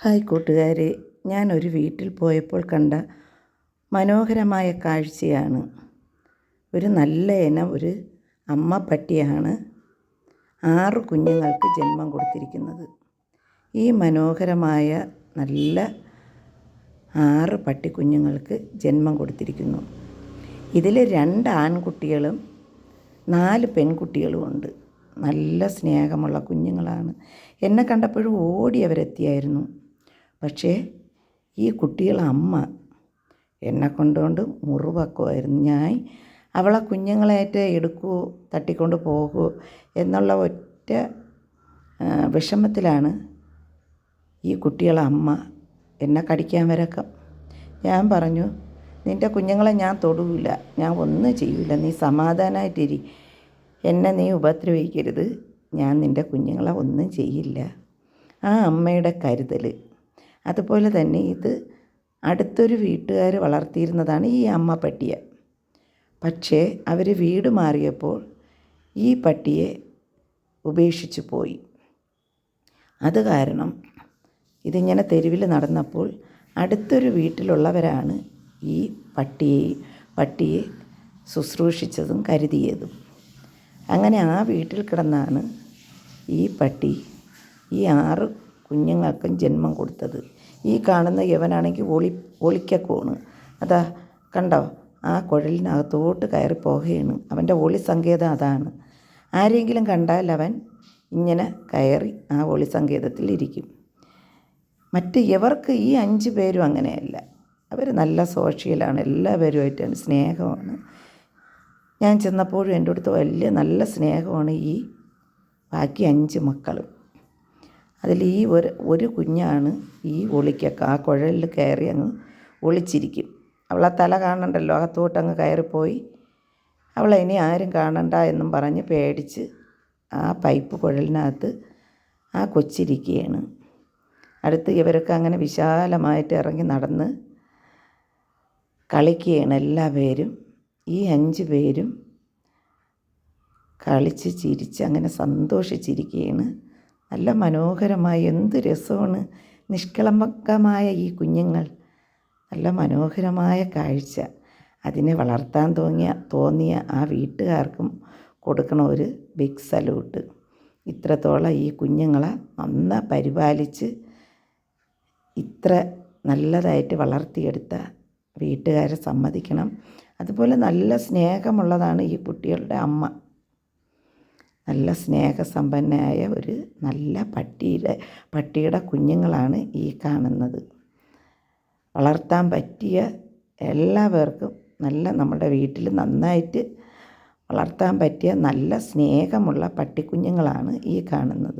Hi കൂട്ടുകാരെ ഞാനൊരു വീട്ടിൽ പോയപ്പോൾ കണ്ട മനോഹരമായ കാഴ്ചയാണ്. ഒരു നല്ല ഇനം ഒരു അമ്മ പട്ടിയാണ് ആറ് കുഞ്ഞുങ്ങൾക്ക് ജന്മം കൊടുത്തിരിക്കുന്നത്. ഈ മനോഹരമായ നല്ല ആറ് പട്ടിക്കുഞ്ഞുങ്ങൾക്ക് ജന്മം കൊടുത്തിരിക്കുന്നു. ഇതിൽ രണ്ട് ആൺകുട്ടികളും നാല് പെൺകുട്ടികളുമുണ്ട് നല്ല സ്നേഹമുള്ള കുഞ്ഞുങ്ങളാണ്. എന്നെ കണ്ടപ്പോഴും ഓടി അവരെത്തിയായിരുന്നു. പക്ഷേ ഈ കുട്ടികളെ അമ്മ എന്നെ കൊണ്ടുകൊണ്ട് മുറിവാക്കുമായിരുന്നു. ഞാൻ അവളെ കുഞ്ഞുങ്ങളായിട്ട് എടുക്കുമോ തട്ടിക്കൊണ്ട് പോകുമോ എന്നുള്ള ഒറ്റ വിഷമത്തിലാണ് ഈ കുട്ടികളെ അമ്മ എന്നെ കടിക്കാൻ വരക്കം. ഞാൻ പറഞ്ഞു നിന്റെ കുഞ്ഞുങ്ങളെ ഞാൻ തൊടുവില്ല ഞാൻ ഒന്നും ചെയ്യില്ല നീ സമാധാനമായിട്ടിരി എന്നെ നീ ഉപദ്രവിക്കരുത് ഞാൻ നിന്റെ കുഞ്ഞുങ്ങളെ ഒന്നും ചെയ്യില്ല. ആ അമ്മയുടെ കരുതൽ അതുപോലെ തന്നെ ഇത് അടുത്തൊരു വീട്ടുകാർ വളർത്തിയിരുന്നതാണ് ഈ അമ്മ പട്ടിയെ. പക്ഷേ അവർ വീട് മാറിയപ്പോൾ ഈ പട്ടിയെ ഉപേക്ഷിച്ചു പോയി. അത് കാരണം ഇതിങ്ങനെ തെരുവിൽ നടന്നപ്പോൾ അടുത്തൊരു വീട്ടിലുള്ളവരാണ് ഈ പട്ടിയെ പട്ടിയെ ശുശ്രൂഷിച്ചതും കരുതിയതും. അങ്ങനെ ആ വീട്ടിൽ കിടന്നാണ് ഈ പട്ടി ഈ ആറ് കുഞ്ഞുങ്ങൾക്കും ജന്മം കൊടുത്തത്. ഈ കാണുന്ന യവനാണെങ്കിൽ ഒളി ഒളിക്കക്കോണ് അതാ കണ്ടോ? ആ കുഴലിനകത്തോട്ട് കയറി പോകുകയാണ് അവന്റെ ഒളി സങ്കേതം അതാണ്. ആരെങ്കിലും കണ്ടാൽ അവൻ ഇങ്ങനെ കയറി ആ ഒളി സങ്കേതത്തിൽ ഇരിക്കും. മറ്റ് ഇവർക്ക് ഈ അഞ്ച് പേരും അങ്ങനെയല്ല. അവർ നല്ല സോഷ്യലാണ്. എല്ലാവരുമായിട്ടാണ്. സ്നേഹമാണ്. ഞാൻ ചെന്നപ്പോഴും എന്റെ അടുത്ത് വലിയ നല്ല സ്നേഹമാണ് ഈ ബാക്കി അഞ്ച് മക്കളും. അതിൽ ഈ ഒരു ഒരു കുഞ്ഞാണ് ഈ ഒളിക്കൊക്കെ ആ കുഴലിൽ കയറി അങ്ങ് ഒളിച്ചിരിക്കും. അവളെ തല കാണണ്ടല്ലോ അകത്തോട്ട് അങ്ങ് കയറിപ്പോയി. ഇനി ആരും കാണണ്ട എന്നും പറഞ്ഞ് പേടിച്ച് ആ പൈപ്പ് കുഴലിനകത്ത് ആ കൊച്ചിരിക്കുകയാണ്. അടുത്ത് ഇവരൊക്കെ അങ്ങനെ വിശാലമായിട്ട് ഇറങ്ങി നടന്ന് കളിക്കുകയാണ് എല്ലാ പേരും ഈ അഞ്ച് പേരും കളിച്ച് ചിരിച്ച് അങ്ങനെ സന്തോഷിച്ചിരിക്കുകയാണ്. നല്ല മനോഹരമായ എന്ത് രസമാണ്. നിഷ്കളങ്കമായ ഈ കുഞ്ഞുങ്ങൾ. നല്ല മനോഹരമായ കാഴ്ച. അതിനെ വളർത്താൻ തോന്നിയ തോന്നിയ ആ വീട്ടുകാർക്കും കൊടുക്കണ ഒരു ബിഗ് സല്യൂട്ട് ഇത്രത്തോളം ഈ കുഞ്ഞുങ്ങളെ നന്ന പരിപാലിച്ച് ഇത്ര നല്ലതായിട്ട് വളർത്തിയെടുത്ത വീട്ടുകാരെ സമ്മതിക്കണം. അതുപോലെ നല്ല സ്നേഹമുള്ളതാണ് ഈ കുട്ടികളുടെ അമ്മ. നല്ല സ്നേഹസമ്പന്നയായ ഒരു നല്ല പട്ടിയുടെ പട്ടിയുടെ കുഞ്ഞുങ്ങളാണ് ഈ കാണുന്നത്. വളർത്താൻ പറ്റിയ എല്ലാവർക്കും നല്ല നമ്മുടെ വീട്ടിൽ നന്നായിട്ട് വളർത്താൻ പറ്റിയ നല്ല സ്നേഹമുള്ള പട്ടിക്കുഞ്ഞുങ്ങളാണ് ഈ കാണുന്നത്.